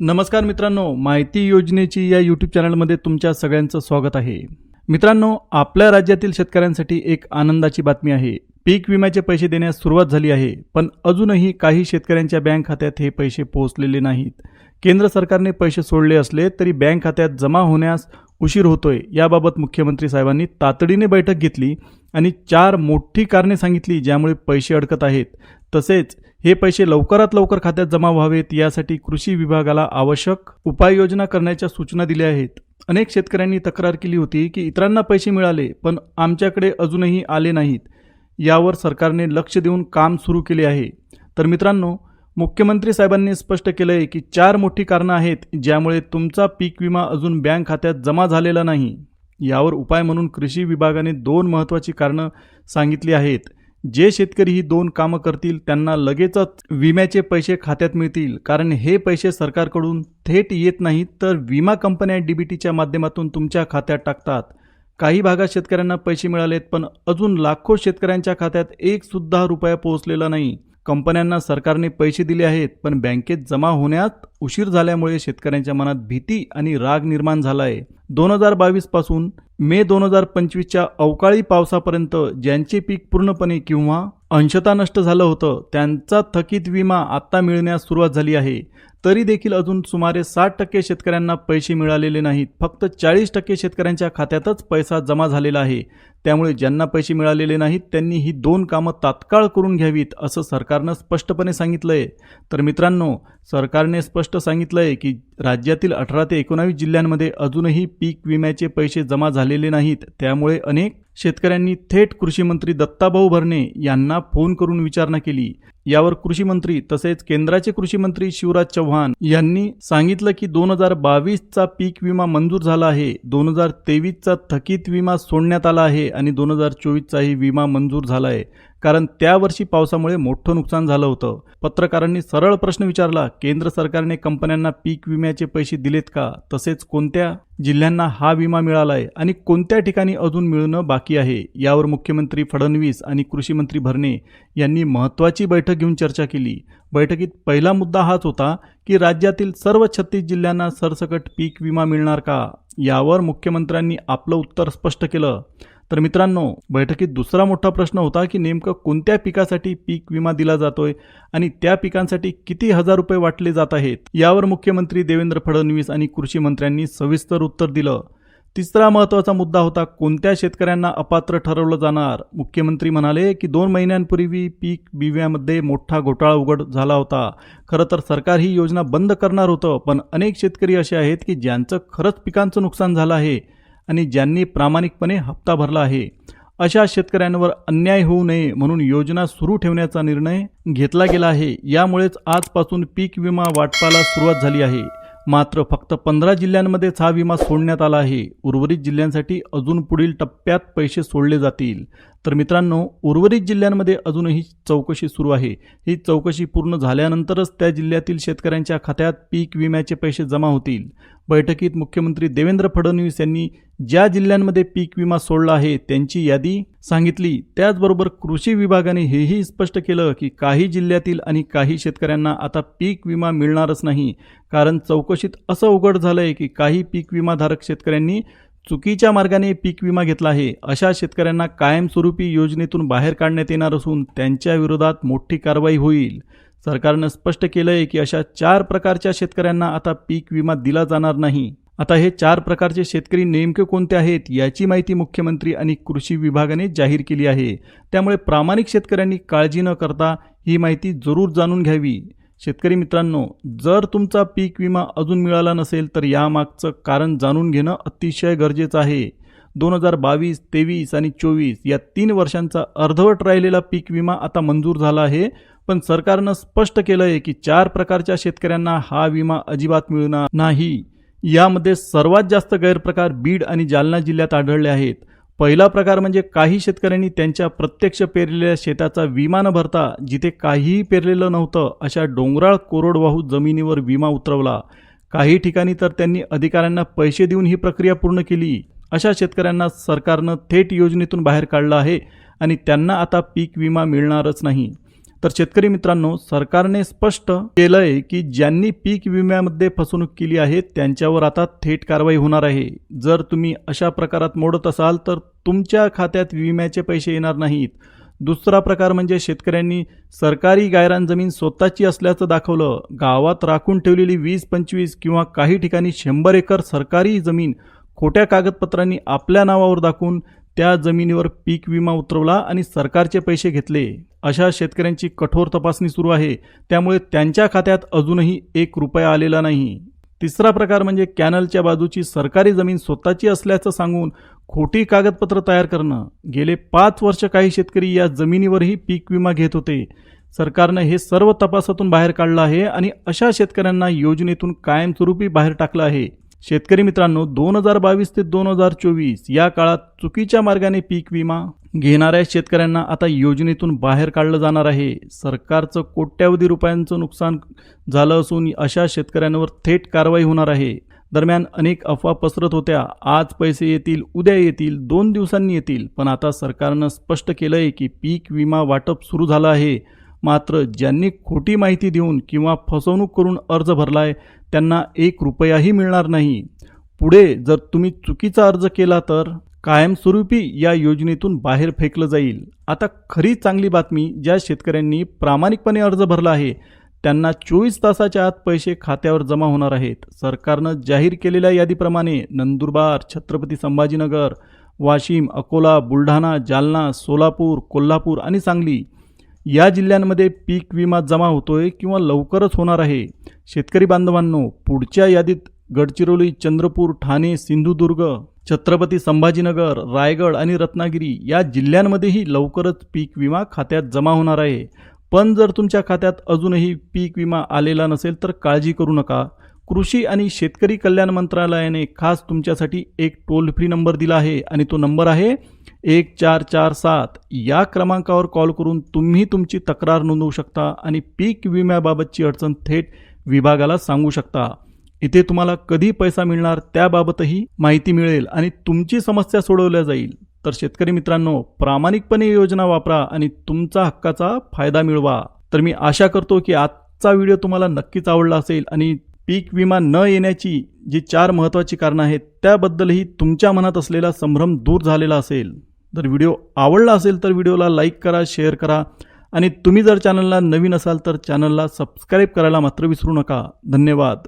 नमस्कार मित्रांनो माहिती योजनेची या यूट्यूब चॅनलमध्ये तुमच्या सगळ्यांचं स्वागत आहे. मित्रांनो आपल्या राज्यातील शेतकऱ्यांसाठी एक आनंदाची बातमी आहे. पीक विम्याचे पैसे देण्यास सुरुवात झाली आहे पण अजूनही काही शेतकऱ्यांच्या बँक खात्यात हे पैसे पोहोचलेले नाहीत. केंद्र सरकारने पैसे सोडले असले तरी बँक खात्यात जमा होण्यास उशीर होतोय याबाबत मुख्यमंत्री साहेबांनी तातडीने बैठक घेतली आणि चार मोठी कारणे सांगितली ज्यामुळे पैसे अडकत आहेत. तसेच हे पैसे लवकरात लवकर खात्यात जमा व्हावेत यासाठी कृषी विभागाला आवश्यक उपाययोजना करण्याच्या सूचना दिल्या आहेत. अनेक शेतकऱ्यांनी तक्रार केली होती की इतरांना पैसे मिळाले पण आमच्याकडे अजूनही आले नाहीत. यावर सरकारने लक्ष देऊन काम सुरू केले आहे. तर मित्रांनो मुख्यमंत्री साहेबांनी स्पष्ट केलं आहे की चार मोठी कारणं आहेत ज्यामुळे तुमचा पीक विमा अजून बँक खात्यात जमा झालेला नाही. यावर उपाय म्हणून कृषी विभागाने दोन महत्त्वाची कारणं सांगितली आहेत. जे शेतकरी ही दोन कामं करतील त्यांना लगेचच विम्याचे पैसे खात्यात मिळतील. कारण हे पैसे सरकारकडून थेट येत नाहीत तर विमा कंपन्या डीबीटीच्या माध्यमातून तुमच्या खात्यात टाकतात. काही भागात शेतकऱ्यांना पैसे मिळालेत पण अजून लाखो शेतकऱ्यांच्या खात्यात एक सुद्धा रुपया पोहोचलेला नाही. कंपन्यांना सरकारने पैसे दिले आहेत पण बँकेत जमा होण्यात उशीर झाल्यामुळे शेतकऱ्यांच्या मनात भीती आणि राग निर्माण झाला आहे दोन हजार बावीसपासून मे दोन हजार पंचवीसच्या अवकाळी पावसापर्यंत ज्यांचे पीक पूर्णपणे किंवा अंशता नष्ट झालं होतं त्यांचा थकीत विमा आत्ता मिळण्यास सुरुवात झाली आहे. तरी देखील अजून सुमारे साठ टक्के शेतकऱ्यांना पैसे मिळालेले नाहीत. फक्त चाळीस टक्के शेतकऱ्यांच्या खात्यातच पैसा जमा झालेला आहे. त्यामुळे ज्यांना पैसे मिळालेले नाहीत त्यांनी ही दोन कामं तात्काळ करून घ्यावीत असं सरकारनं स्पष्टपणे सांगितलंय. तर मित्रांनो सरकारने स्पष्ट सांगितलंय की राज्यातील अठरा ते एकोणावीस जिल्ह्यांमध्ये अजूनही पीक विम्याचे पैसे जमा झालेले नाहीत. त्यामुळे अनेक शेतकऱ्यांनी थेट कृषीमंत्री दत्ताभाऊ भरणे यांना फोन करून विचारणा केली. यावर कृषी मंत्री तसेच केंद्राचे कृषी मंत्री शिवराज चव्हाण यांनी सांगितलं की दोन हजार बावीसचा पीक विमा मंजूर झाला आहे. दोन हजार तेवीसचा थकीत विमा सोडण्यात आला आहे आणि दोन हजार चोवीसचाही विमा मंजूर झाला आहे. कारण त्या वर्षी पावसामुळे मोठं नुकसान झालं होतं. पत्रकारांनी सरळ प्रश्न विचारला केंद्र सरकारने कंपन्यांना पीक विम्याचे पैसे दिलेत का? तसेच कोणत्या जिल्ह्यांना हा विमा मिळालाय आणि कोणत्या ठिकाणी अजून मिळणं बाकी आहे? यावर मुख्यमंत्री फडणवीस आणि कृषी मंत्री भरणे यांनी महत्त्वाची बैठक घेऊन चर्चा केली. बैठकीत पहिला मुद्दा हाच होता की राज्यातील सर्व छत्तीस जिल्ह्यांना सरसकट पीक विमा मिळणार का? यावर मुख्यमंत्र्यांनी आपलं उत्तर स्पष्ट केलं. तर मित्रांनो बैठकीत दुसरा मोठा प्रश्न होता की नेमकं कोणत्या पिकासाठी पीक विमा दिला जातोय आणि त्या पिकांसाठी किती हजार रुपये वाटले जात आहेत? यावर मुख्यमंत्री देवेंद्र फडणवीस आणि कृषी मंत्र्यांनी सविस्तर उत्तर दिलं. तिसरा महत्त्वाचा मुद्दा होता कोणत्या शेतकऱ्यांना अपात्र ठरवलं जाणार? मुख्यमंत्री म्हणाले की दोन महिन्यांपूर्वी पीक विम्यामध्ये मोठा घोटाळा उघड झाला होता. खरं तर सरकार ही योजना बंद करणार होतं पण अनेक शेतकरी असे आहेत की ज्यांचं खरंच पिकांचं नुकसान झालं आहे आणि ज्यांनी प्रामाणिकपणे हप्ता भरला आहे. अशा शेतकऱ्यांवर अन्याय होऊ नये म्हणून योजना सुरू ठेवण्याचा निर्णय घेतला गेला आहे. यामुळेच आजपासून पीक विमा वाटपाला सुरुवात झाली आहे. मात्र फक्त पंधरा जिल्ह्यांमध्येच हा विमा सोडण्यात आला आहे. उर्वरित जिल्ह्यांसाठी अजून पुढील टप्प्यात पैसे सोडले जातील. तर मित्रांनो उर्वरित जिल्ह्यांमध्ये अजूनही चौकशी सुरू आहे. ही चौकशी पूर्ण झाल्यानंतरच त्या जिल्ह्यातील शेतकऱ्यांच्या खात्यात पीक विम्याचे पैसे जमा होतील. बैठकीत मुख्यमंत्री देवेंद्र फडणवीस यांनी ज्या जिल्ह्यांमध्ये पीक विमा सोडला आहे त्यांची यादी सांगितली. त्याचबरोबर कृषी विभागाने हेही स्पष्ट केलं की काही जिल्ह्यातील आणि काही शेतकऱ्यांना आता पीक विमा मिळणारच नाही. कारण चौकशीत असं उघड झालंय की काही पीक विमाधारक शेतकऱ्यांनी चुकीच्या मार्गाने पीक विमा घेतला आहे अशा शेतकऱ्यांना कायमस्वरूपी योजनेतून बाहेर काढण्यात येणार असून त्यांच्या विरोधात मोठी कारवाई होईल. सरकारनं स्पष्ट केलं आहे की अशा चार प्रकारच्या शेतकऱ्यांना आता पीक विमा दिला जाणार नाही. आता हे चार प्रकारचे शेतकरी नेमके कोणते आहेत याची माहिती मुख्यमंत्री आणि कृषी विभागाने जाहीर केली आहे. त्यामुळे प्रामाणिक शेतकऱ्यांनी काळजी न करता ही माहिती जरूर जाणून घ्यावी. शेतकरी मित्रांनो जर तुमचा पीक विमा अजून मिळाला नसेल तर यामागचं कारण जाणून घेणं अतिशय गरजेचं आहे. दोन हजार बावीस तेवीस आणि चोवीस या तीन वर्षांचा अर्धवट राहिलेला पीक विमा आता मंजूर झाला आहे. पण सरकारनं स्पष्ट केलं आहे की चार प्रकारच्या शेतकऱ्यांना हा विमा अजिबात मिळणार नाही. यामध्ये सर्वात जास्त गैरप्रकार बीड आणि जालना जिल्ह्यात आढळले आहेत. पहिला प्रकार म्हणजे काही शेतकऱ्यांनी त्यांच्या प्रत्यक्ष पेरलेल्या शेताचा विमा न भरता जिथे काहीही पेरलेलं नव्हतं अशा डोंगराळ कोरडवाहू जमिनीवर विमा उतरवला. काही ठिकाणी तर त्यांनी अधिकाऱ्यांना पैसे देऊन ही प्रक्रिया पूर्ण केली. अशा शेतकऱ्यांना सरकारनं थेट योजनेतून बाहेर काढलं आहे आणि त्यांना आता पीक विमा मिळणारच नाही. तर शेतकरी मित्रांनो सरकारने स्पष्ट केलंय की ज्यांनी पीक विम्यामध्ये फसवणूक केली आहे त्यांच्यावर आता थेट कारवाई होणार आहे. जर तुम्ही अशा प्रकारात मोडत असाल तर तुमच्या खात्यात विम्याचे पैसे येणार नाहीत. दुसरा प्रकार म्हणजे शेतकऱ्यांनी सरकारी गायरान जमीन स्वतःची असल्याचं दाखवलं. गावात राखून ठेवलेली वीस पंचवीस किंवा काही ठिकाणी शंभर एकर सरकारी जमीन खोट्या कागदपत्रांनी आपल्या नावावर दाखवून त्या जमिनीवर पीक विमा उतरवला आणि सरकारचे पैसे घेतले. अशा शेतकऱ्यांची कठोर तपासणी सुरू आहे. त्यामुळे त्यांच्या खात्यात अजूनही एक रुपया आलेला नाही. तिसरा प्रकार म्हणजे कॅनलच्या बाजूची सरकारी जमीन स्वतःची असल्याचं सांगून खोटी कागदपत्र तयार करणं. गेले पाच वर्ष काही शेतकरी या जमिनीवरही पीक विमा घेत होते. सरकारनं हे सर्व तपासातून बाहेर काढलं आहे आणि अशा शेतकऱ्यांना योजनेतून कायमस्वरूपी बाहेर टाकलं आहे. शेतकरी मित्रांनो दोन हजार बावीस ते दोन हजार चोवीस या काळात चुकीच्या मार्गाने पीक विमा घेणाऱ्या शेतकऱ्यांना आता योजनेतून बाहेर काढलं जाणार आहे. सरकारचं कोट्यावधी रुपयांचं नुकसान झालं असून अशा शेतकऱ्यांवर थेट कारवाई होणार आहे. दरम्यान अनेक अफवा पसरत होत्या. आज पैसे येतील उद्या येतील दोन दिवसांनी येतील. पण आता सरकारनं स्पष्ट केलं आहे की पीक विमा वाटप सुरू झालं आहे. मात्र ज्यांनी खोटी माहिती देऊन किंवा फसवणूक करून अर्ज भरलाय त्यांना एक रुपयाही मिळणार नाही. पुढे जर तुम्ही चुकीचा अर्ज केला तर? कायमस्वरूपी या योजनेतून बाहेर फेकलं जाईल. आता खरी चांगली बातमी ज्या शेतकऱ्यांनी प्रामाणिकपणे अर्ज भरला आहे त्यांना चोवीस तासाच्या आत पैसे खात्यावर जमा होणार आहेत. सरकारनं जाहीर केलेल्या यादीप्रमाणे नंदुरबार छत्रपती संभाजीनगर वाशिम अकोला बुलढाणा जालना सोलापूर कोल्हापूर आणि सांगली या जिल्ह्यांमध्ये पीक विमा जमा होतोय किंवा लवकरच होणार आहे. शेतकरी बांधवांनो पुढच्या यादीत गडचिरोली चंद्रपूर ठाणे सिंधुदुर्ग छत्रपती संभाजीनगर रायगड आणि रत्नागिरी या जिल्ह्यांमध्येही लवकरच पीक विमा खात्यात जमा होणार आहे. पण जर तुमच्या खात्यात अजूनही पीक विमा आलेला नसेल तर काळजी करू नका. कृषी आणि शेतकरी कल्याण मंत्रालयाने खास तुमच्यासाठी एक टोल फ्री नंबर दिला आहे आणि तो नंबर आहे एक चार चार सात. या क्रमांकावर कॉल करून तुम्ही तुमची तक्रार नोंदवू शकता आणि पीक विम्याबाबतची अडचण थेट विभागाला सांगू शकता. इथे तुम्हाला कधी पैसा मिळणार त्याबाबतही माहिती मिळेल आणि तुमची समस्या सोडवल्या जाईल. तर शेतकरी मित्रांनो प्रामाणिकपणे योजना वापरा आणि तुमचा हक्काचा फायदा मिळवा. तर मी आशा करतो की आजचा व्हिडिओ तुम्हाला नक्कीच आवडला असेल आणि पीक विमा न येण्याची जी चार महत्त्वाची कारणं आहेत त्याबद्दलही तुमच्या मनात असलेला संभ्रम दूर झालेला असेल. जर व्हिडिओ आवडला असेल तर व्हिडिओला लाईक करा शेअर करा आणि तुम्ही जर चॅनलला नवीन असाल तर चॅनलला सबस्क्राईब करायला मात्र विसरू नका. धन्यवाद.